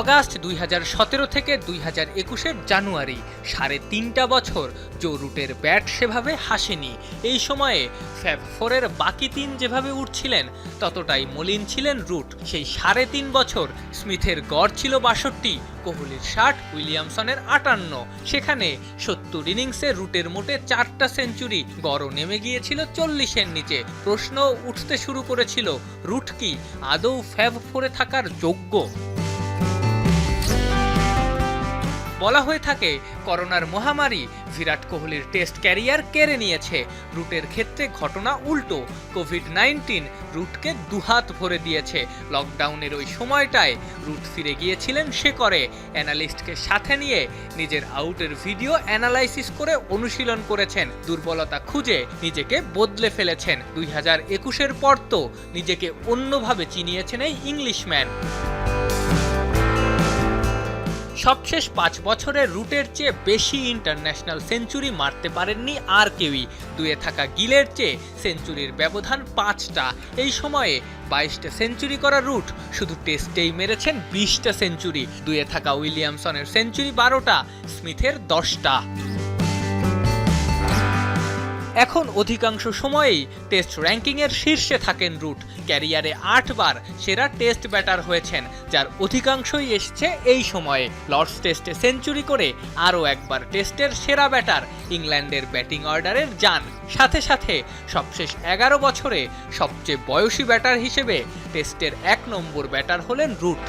August দুই হাজার সতেরো থেকে দুই হাজার একুশের জানুয়ারি, সাড়ে তিনটা বছর জো রুটের ব্যাট সেভাবে হাসেনি। এই সময়ে ফ্যাব ফোরের বাকি তিন যেভাবে উঠছিলেন, ততটাই মলিন ছিলেন রুট। সেই সাড়ে তিন বছর স্মিথের গড় ছিল বাষট্টি, কোহলির ষাট, উইলিয়ামসনের আটান্ন। সেখানে সত্তর ইনিংসে রুটের মোটে চারটা সেঞ্চুরি, গড়ও নেমে গিয়েছিল চল্লিশের নিচে। প্রশ্ন উঠতে শুরু করেছিল রুট কি, আদৌ ফ্যাব ফোরে থাকার যোগ্য? বলা হয়ে থাকে, করোনার মহামারী বিরাট কোহলির টেস্ট ক্যারিয়ার কেড়ে নিয়েছে। রুটের ক্ষেত্রে ঘটনা উল্টো, কোভিড নাইন্টিন রুটকে দুহাত ভরে দিয়েছে। লকডাউনের ওই সময়টায় রুট ফিরে গিয়েছিলেন সে করে অ্যানালিস্টকে সাথে নিয়ে নিজের আউটের ভিডিও অ্যানালাইসিস করে অনুশীলন করেছেন। দুর্বলতা খুঁজে নিজেকে বদলে ফেলেছেন। দুই হাজার একুশের পর তো নিজেকে অন্যভাবে চিনিয়েছেন এই ইংলিশম্যান। সবশেষ পাঁচ বছরের রুটের চেয়ে বেশি ইন্টারন্যাশনাল সেঞ্চুরি মারতে পারেননি আর কেউই। দুয়ে থাকা গিলের চেয়ে সেঞ্চুরির ব্যবধান পাঁচটা। এই সময়ে বাইশটা সেঞ্চুরি করা রুট শুধু টেস্টেই মেরেছেন বিশটা সেঞ্চুরি দুয়ে থাকা উইলিয়ামসনের সেঞ্চুরি বারোটা, স্মিথের দশটা। এখন অধিকাংশ সময়েই টেস্ট র্যাঙ্কিংয়ের শীর্ষে থাকেন রুট। ক্যারিয়ারে আটবার সেরা টেস্ট ব্যাটার হয়েছেন, যার অধিকাংশই এসেছে এই সময়ে। লর্ডস টেস্টে সেঞ্চুরি করে আরও একবার টেস্টের সেরা ব্যাটার ইংল্যান্ডের ব্যাটিং অর্ডারের যান। সাথে সাথে সবশেষ এগারো বছরে সবচেয়ে বয়সী ব্যাটার হিসেবে টেস্টের এক নম্বর ব্যাটার হলেন রুট।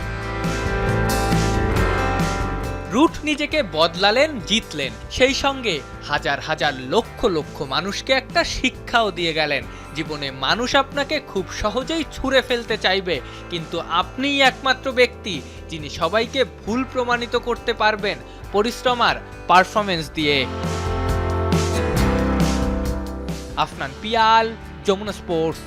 রুট নিজেকে বদলালেন, জিতলেন। সেই সঙ্গে হাজার হাজার লক্ষ লক্ষ মানুষকে একটা শিক্ষাও দিয়ে গেলেন। জীবনে মানুষ আপনাকে খুব সহজেই ছুঁড়ে ফেলতে চাইবে, কিন্তু আপনিই একমাত্র ব্যক্তি যিনি সবাইকে ভুল প্রমাণিত করতে পারবেন পরিশ্রম আর পারফরমেন্স দিয়ে। আফনান পিয়াল, যমুনা স্পোর্টস।